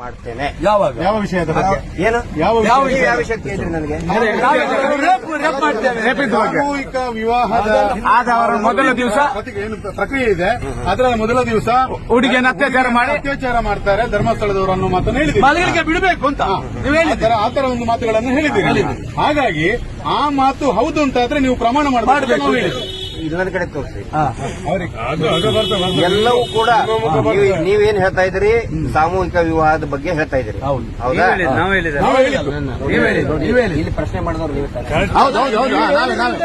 ಮಾಡ್ತೇನೆ. ಯಾವಾಗ? ಯಾವ ವಿಷಯದ ಬಗ್ಗೆ? ಏನು? ಯಾವ ಯಾವ ವಿಷಯ? ವಿಷಯ ಕೇಳಿದ್ರಿ ನನಗೆ? ಸಾಮೂಹಿಕ ವಿವಾಹದ ಆದ ಅವರ ಮೊದಲ ದಿವಸ ಏನು ಪ್ರಕ್ರಿಯೆ ಇದೆ. ಅದರ ಮೊದಲ ದಿವಸ ಹುಡುಗಿಯನ್ನು ಅತ್ಯಾಚಾರ ಮಾಡಿ ಅತ್ಯಾಚಾರ ಮಾಡ್ತಾರೆ. ಧರ್ಮಸ್ಥಳದವರು ಅನ್ನೋ ಮಾತನ್ನು ಹೇಳಿದ್ದೀವಿ ಮಲಗಲಿಕ್ಕೆ ಬಿಡಬೇಕು ಅಂತ ನೀವು ಹೇಳಿದ್ದೀರ. ಆತರ ತರ ಒಂದು ಮಾತುಗಳನ್ನು ಹೇಳಿದ್ದೀರಿ. ಹಾಗಾಗಿ ಆ ಮಾತು ಹೌದು ಅಂತಾದ್ರೆ ನೀವು ಪ್ರಮಾಣ ಮಾಡಬೇಕು ಇನ್ನೊಂದು ಕಡೆ ತೋರಿಸಿ. ಎಲ್ಲವೂ ಕೂಡ ನೀವು- ನೀವೇನ್ ಹೇಳ್ತಾ ಇದ್ದೀರಿ? ಸಾಮೂಹಿಕ ವಿವಾಹದ ಬಗ್ಗೆ ಹೇಳ್ತಾ ಇದ್ದೀರಿ. ಹೌದು. ಇಲ್ಲಿ ಪ್ರಶ್ನೆ ಮಾಡಿದವ್ರು ನೀವು ತಾನೇ? ಹೌದು ಹೌದು ಹೌದು ಹಾ, ನಾವೇ.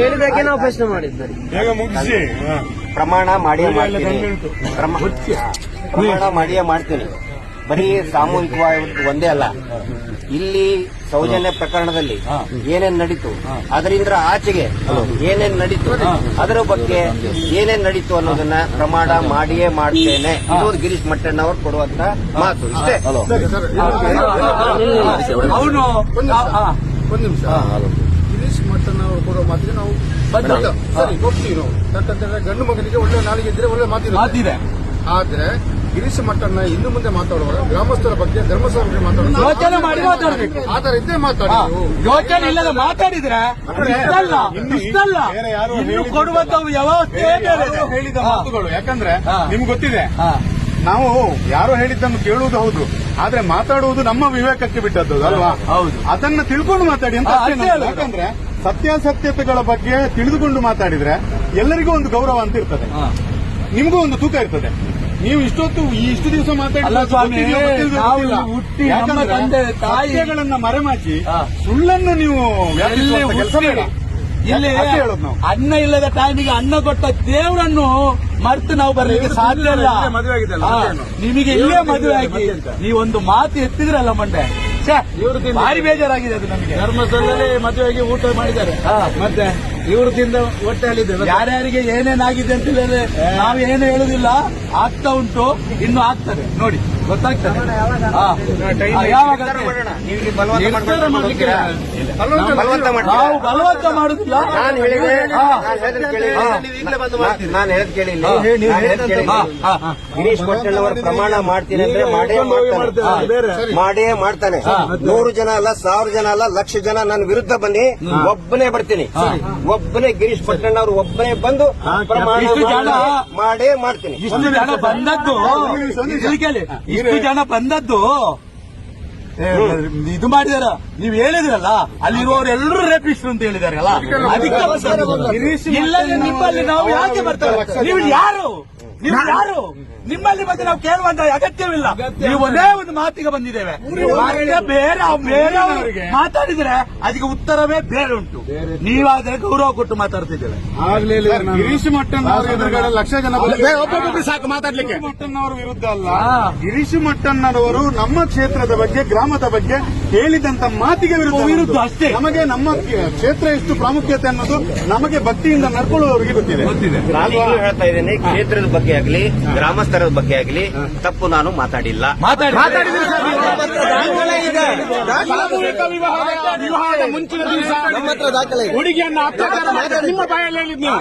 ಹೇಳಿದಾಗೆ ನಾವು ಪ್ರಶ್ನೆ ಮಾಡಿದ್ವಿ ಬೇಗ ಮುಗಿಸಿ. ಪ್ರಮಾಣ ಮಾಡಿಯೇ ಮಾಡ್ತೀನಿ. ಪ್ರಮ- ಪ್ರಮಾಣ ಮಾಡಿಯೇ ಮಾಡ್ತೀನಿ. ಬರೀ ಸಾಮೂಹಿಕವಾಗಿ ಒಂದೇ ಅಲ್ಲ. ಇಲ್ಲಿ ಸೌಜನ್ಯ ಪ್ರಕರಣದಲ್ಲಿ ಏನೇನ್ ನಡೀತು ಅದರಿಂದ ಆಚೆಗೆ ಏನೇನ್ ನಡೀತು ಅದರ ಬಗ್ಗೆ ಏನೇನ್ ನಡೀತು ಅನ್ನೋದನ್ನ ಪ್ರಮಾಣ ಮಾಡಿಯೇ ಮಾಡ್ತೇನೆ. ಇದು ಗಿರೀಶ್ ಮಟ್ಟಣ್ಣ ಅವರು ಕೊಡುವಂತ ಮಾತು. ಇಷ್ಟೇ? ಅವನು ಒಂದು ನಿಮಿಷ. ಗಿರೀಶ್ ಮಟ್ಟಣ್ಣ ಅವರು ಕೊಡೋ ಮಾತಿಗೆ ನಾವು. ಸರಿ ಒಪ್ತೀವಿ ನಾವು. ಯಾಕಂತಂದ್ರೆ ಗಂಡು ಮಗನಿಗೆ ಒಳ್ಳೆ ನಾಲಿಗೆ ಇದ್ರೆ ಒಳ್ಳೆ ಮಾತಿರುತ್ತೆ. ಮಾತಿದೆ. ಆದ್ರೆ ಗಿರೀಶ್ ಮಟ್ಟಣ್ಣ ಇನ್ನು ಮುಂದೆ ಮಾತಾಡುವಾಗ ಗ್ರಾಮಸ್ಥರ ಬಗ್ಗೆ ಧರ್ಮಸ್ಥಳ ಬಗ್ಗೆ ಮಾತಾಡುವಾಗ ಯೋಚನೆ ಮಾಡಿ ಮಾತಾಡ್ಬೇಕು ಆತರ ಇದ್ದೇ ಮಾತಾಡಿ. ಯೋಚನೆ ಇಲ್ಲದ ಮಾತಾಡಿದ್ರೆ ಇನ್ನು ವ್ಯವಸ್ಥೆ ಹೇಳಿದ. ಮಾತುಗಳು ಯಾಕಂದ್ರೆ. ನಿಮ್ಗೆ ಗೊತ್ತಿದೆ. ನಾವು ಯಾರು ಹೇಳಿದ್ದನ್ನು ಕೇಳುವುದು ಹೌದು ಆದ್ರೆ ಮಾತಾಡುವುದು ನಮ್ಮ ವಿವೇಕಕ್ಕೆ ಬಿಟ್ಟದ್ದು ಅಲ್ವಾ ಹೌದು. ಅದನ್ನ ತಿಳ್ಕೊಂಡು ಮಾತಾಡಿ ಅಂತ. ಯಾಕಂದ್ರೆ ಸತ್ಯಾಸತ್ಯತೆಗಳ ಬಗ್ಗೆ ತಿಳಿದುಕೊಂಡು ಮಾತಾಡಿದ್ರೆ ಎಲ್ಲರಿಗೂ ಒಂದು ಗೌರವ ಅಂತ ಇರ್ತದೆ. ನಿಮಗೂ ಒಂದು ತೂಕ ಇರ್ತದೆ ನೀವು ಇಷ್ಟೊತ್ತು ಇಷ್ಟು ದಿವಸ ಮಾತಾಡಿ ಸ್ವಾಮಿ, ನಾವು ಹುಟ್ಟಿ ನಮ್ಮ ತಂದೆ ತಾಯಿ- ಸತ್ಯಗಳನ್ನ ಮರೆಮಾಚಿ. ಸುಳ್ಳನ್ನು ನೀವು ಇಲ್ಲಿ ಅನ್ನ ಇಲ್ಲದ ಟೈಮಿಗೆ ಅನ್ನ ಕೊಟ್ಟ ದೇವರನ್ನು ಮರ್ತು ನಾವು ಬರಲಿಕ್ಕೆ ಸಾಧ್ಯ ಇಲ್ಲ? ನಿಮಗೆ ಇಲ್ಲೇ ಮದುವೆ ಆಗಿ ನೀವೊಂದು ಮಾತು ಎತ್ತಿದ್ರಲ್ಲ ಮಂಡೆ. ಛೆ, ಭಾರಿ ಬೇಜಾರಾಗಿದೆ ಅದು ನಮಗೆ. ಧರ್ಮಸ್ಥಳದಲ್ಲಿ ಮದುವೆಗೆ ಊಟ ಮಾಡಿದ್ದಾರೆ. ಮತ್ತೆ ಇವರು ತಿಂದ ಹೊಟ್ಟೆಯಲ್ಲಿದೆ ಯಾರ್ಯಾರಿಗೆ ಏನೇನಾಗಿದೆ ಅಂತ ಹೇಳಿದ್ರೆ ನಾವು ಏನು ಹೇಳುದಿಲ್ಲ. ಆಗ್ತಾ ಉಂಟು ಇನ್ನು ಆಗ್ತದೆ. ನೋಡಿ. ಗೊತ್ತಾಗ್ತದೆ. ಯಾವಾಗ. ನೀವು ಬಲವಂತ ಮಾಡುದಿಲ್ಲ. ನಾನು ಹೇಳಿದೆ. ನಾನು ಹೇಳಿದ್ ಕೇಳಿ. ಗಿರೀಶ್ ಪಟ್ಟಣ್ ಅವರ ಪ್ರಮಾಣ ಮಾಡ್ತೀನಿ ಅಂದ್ರೆ ಮಾಡೇ ಮಾಡ್ತಾನೆ. ಮಾಡೇ ಮಾಡ್ತಾನೆ. ನೂರು ಜನ ಅಲ್ಲ ಸಾವಿರ ಜನ ಅಲ್ಲ ಲಕ್ಷ ಜನ ನನ್ನ ವಿರುದ್ಧ ಬನ್ನಿ. ಒಬ್ಬನೇ ಬರ್ತೀನಿ. ಒಬ್ಬನೇ ಗಿರೀಶ್ ಪಟ್ಟಣ್ಣ ಅವರು ಒಬ್ಬನೇ ಬಂದು ಪ್ರಮಾಣ ಮಾಡಿ- ಮಾಡೇ ಮಾಡ್ತೀನಿ. ಬಂದದ್ದು ಇಷ್ಟು ಜನ ಬಂದದ್ದು. ಇದು ಮಾಡಿದಾರ. ನೀವ್ ಹೇಳಿದ್ರಲ್ಲ ಅಲ್ಲಿರುವವರೆಲ್ಲರೂ ರೇಪಿಸ್ಟ್ರು ಅಂತ ಹೇಳಿದಾರಲ್ಲ ಅದಕ್ಕೆ ನಿಮ್ಮಲ್ಲಿ ನಾವು ಯಾಕೆ ಬರ್ತಾರೆ? ನೀವು ಯಾರು? ನೀವು ಯಾರು? ನಿಮ್ಮಲ್ಲಿ ಬಗ್ಗೆ ನಾವು ಕೇಳುವಂತ ಅಗತ್ಯವಿಲ್ಲ. ನೀವು ಒಂದೇ ಒಂದು ಮಾತಿಗೆ ಬಂದಿದ್ದೇವೆ. ಬೇರೆ ಬೇರೆ ಮಾತಾಡಿದ್ರೆ ಅದಕ್ಕೆ ಉತ್ತರವೇ ಬೇರೆ ಉಂಟು. ನೀವಾದ್ರೆ ಗೌರವ ಕೊಟ್ಟು ಮಾತಾಡ್ತಿದ್ದೇವೆ. ಗಿರೀಶ್ ಮಟ್ಟನ್ ಅವರ ಎದುರುಗಡೆ ಲಕ್ಷ ಜನ. ಒಬ್ಬೊಬ್ಬರು ಸಾಕು ಮಾತಾಡ್ಲಿಕ್ಕೆ. ಅವರ ವಿರುದ್ಧ ಅಲ್ಲ. ಗಿರೀಶ್ ಮಟ್ಟಣ್ಣನವರು ನಮ್ಮ ಕ್ಷೇತ್ರದ ಬಗ್ಗೆ ಗ್ರಾಮದ ಬಗ್ಗೆ ಹೇಳಿದಂತ ಮಾತಿಗೆ ವಿರುದ್ಧ ವಿರುದ್ಧ ಅಷ್ಟೇ. ನಮಗೆ ನಮ್ಮ ಕ್ಷೇತ್ರ ಎಷ್ಟು ಪ್ರಾಮುಖ್ಯತೆ ಅನ್ನೋದು ನಮಗೆ ಭಕ್ತಿಯಿಂದ ನಡ್ಕೊಳ್ಳುವವರಿಗೆ ಗೊತ್ತಿದೆ. ಗೊತ್ತಿದೆ. ನಾನು ಹೇಳ್ತಾ ಇದ್ದೇನೆ ಕ್ಷೇತ್ರದ ಬಗ್ಗೆ ಆಗಲಿ ಗ್ರಾಮಸ್ಥರ ಬಗ್ಗೆ ಆಗಲಿ ತಪ್ಪು ನಾನು ಮಾತಾಡಿಲ್ಲ. ವಿವಾಹದ ವಿವಾಹದ ಮುಂಚಿನ ದಿವಸ ಹುಡುಗಿಯನ್ನ ಅತ್ಯಾಚಾರ ನಿಮ್ಮ ಬಾಯಲ್ಲಿ ಹೇಳಿದ್ ನೀವು.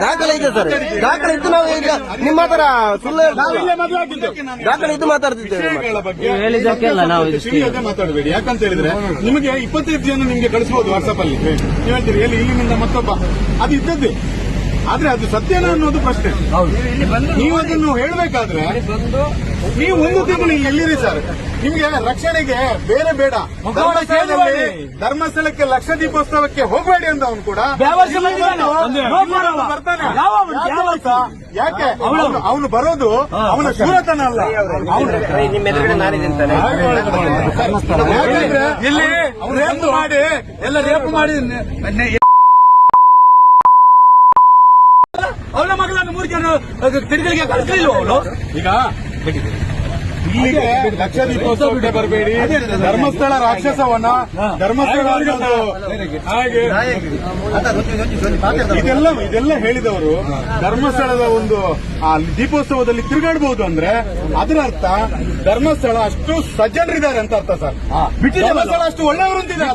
ದಾಖಲೆ ಇದೆ ಸರ್. ದಾಖಲೆ ಇದ್ದು ನಾವು ಈಗ ನಿಮ್ಮ ಹತ್ರ ಸುಳ್ಳು ನಾವು ದಾಖಲೆ ಇದ್ದು ಮಾತಾಡ್ತಿದ್ದೇವೆ. ಹೇಳಿದ್ದಕ್ಕೆಲ್ಲ ಬಗ್ಗೆ ಮಾತಾಡಬೇಡಿ. ಯಾಕಂತ ಹೇಳಿದ್ರೆ ನಿಮಗೆ ಇಪ್ಪತ್ತೈದು ಜನ ನಿಮ್ಗೆ ಕಳಿಸಬಹುದು ವಾಟ್ಸ್ಆಪ್ ಅಲ್ಲಿ. ನೀವು ಹೇಳ್ತೀರಿ, ಎಲ್ಲಿ, ಇಲ್ಲಿನಿಂದ ಮತ್ತೊಬ್ಬ. ಅದು ಇದ್ದದ್ದೇ. ಆದ್ರೆ ಅದು ಸತ್ಯನ ಅನ್ನೋದು ಪ್ರಶ್ನೆ. ನೀವು ಅದನ್ನು ಹೇಳಬೇಕಾದ್ರೆ ನೀವು ಒಂದು ತಿಂಗಳು ಇಲ್ಲಿ ಎಲ್ಲಿರಿ ಸರ್? ನಿಮ್ಗೆ ರಕ್ಷಣೆಗೆ ಬೇರೆ ಬೇಡ. ಧರ್ಮಸ್ಥಳಕ್ಕೆ ಲಕ್ಷ ದೀಪೋತ್ಸವಕ್ಕೆ ಹೋಗಬೇಡಿ. ಅಂತ ಅವನು ಕೂಡ. ಬರ್ತಾನೆ? ಯಾಕೆ ಅವನು? ಬರೋದು ಅವನ ಶೂರತನ ಅಲ್ಲ. ಯಾಕಂದ್ರೆ ಇಲ್ಲಿ ರೇಪ್ ಮಾಡಿ ಎಲ್ಲ ರೇಪ್ ಮಾಡಿ ತಿರುಗಲಿಗೆ ಕಳಿಸಲಿಲ್ಲ ಈಗ ಇಲ್ಲಿಗೆ ಲಕ್ಷ ದೀಪೋತ್ಸವಕ್ಕೆ ಬರಬೇಡಿ. ಧರ್ಮಸ್ಥಳ ರಾಕ್ಷಸವನ್ನ ಧರ್ಮಸ್ಥಳ ಹಾಗೆ ಇದೆಲ್ಲ ಇದೆಲ್ಲ ಹೇಳಿದವರು ಧರ್ಮಸ್ಥಳದ ಒಂದು ಆ ದೀಪೋತ್ಸವದಲ್ಲಿ ತಿರುಗಾಡಬಹುದು ಅಂದ್ರೆ ಅದರ ಅರ್ಥ ಧರ್ಮಸ್ಥಳ ಅಷ್ಟು ಸಜ್ಜನರಿದ್ದಾರೆ ಅಂತ ಅರ್ಥ ಸರ್. ಧರ್ಮಸ್ಥಳ ಅಷ್ಟು ಒಳ್ಳೆಯವರು ಅಂತಿದ್ದಾರೆ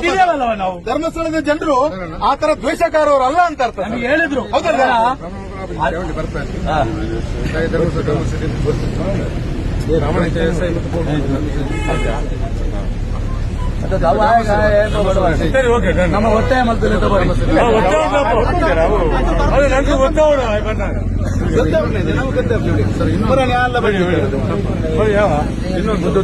ಧರ್ಮಸ್ಥಳದ ಜನರು ಆ ತರ ದ್ವೇಷಕಾರವರು ಅಲ್ಲ ಅಂತ ಅರ್ಥ ಹೇಳಿದ್ರು. ಹೌದಲ್ಲ? ಮತ್ತು ಸರಿ ಓಕೆ ನಮ್ಮ ಒತ್ತಾಯ ಇನ್ನೊಂದು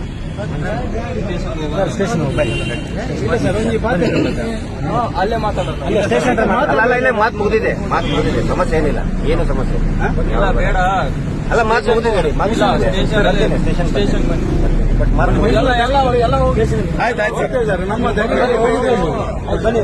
ಅಲ್ಲೇ ಮಾತಾಡೋದು ಇಲ್ಲೇ ಮಾತು ಮುಗಿದಿದೆ. ಮಾತು ಮುಗಿದಿದೆ. ಸಮಸ್ಯೆ ಏನಿಲ್ಲ. ಏನು ಸಮಸ್ಯೆ? ಇಲ್ಲ ಬೇಡ. ಅಲ್ಲ ಮಾತು ಮುಗಿದಿದೆ ಸ್ಟೇಷನ್ ಸ್ಟೇಷನ್ ಬಟ್ ಎಲ್ಲ ಎಲ್ಲ ಆಯ್ತು ಆಯ್ತು ನಮ್ಮ ಬನ್ನಿ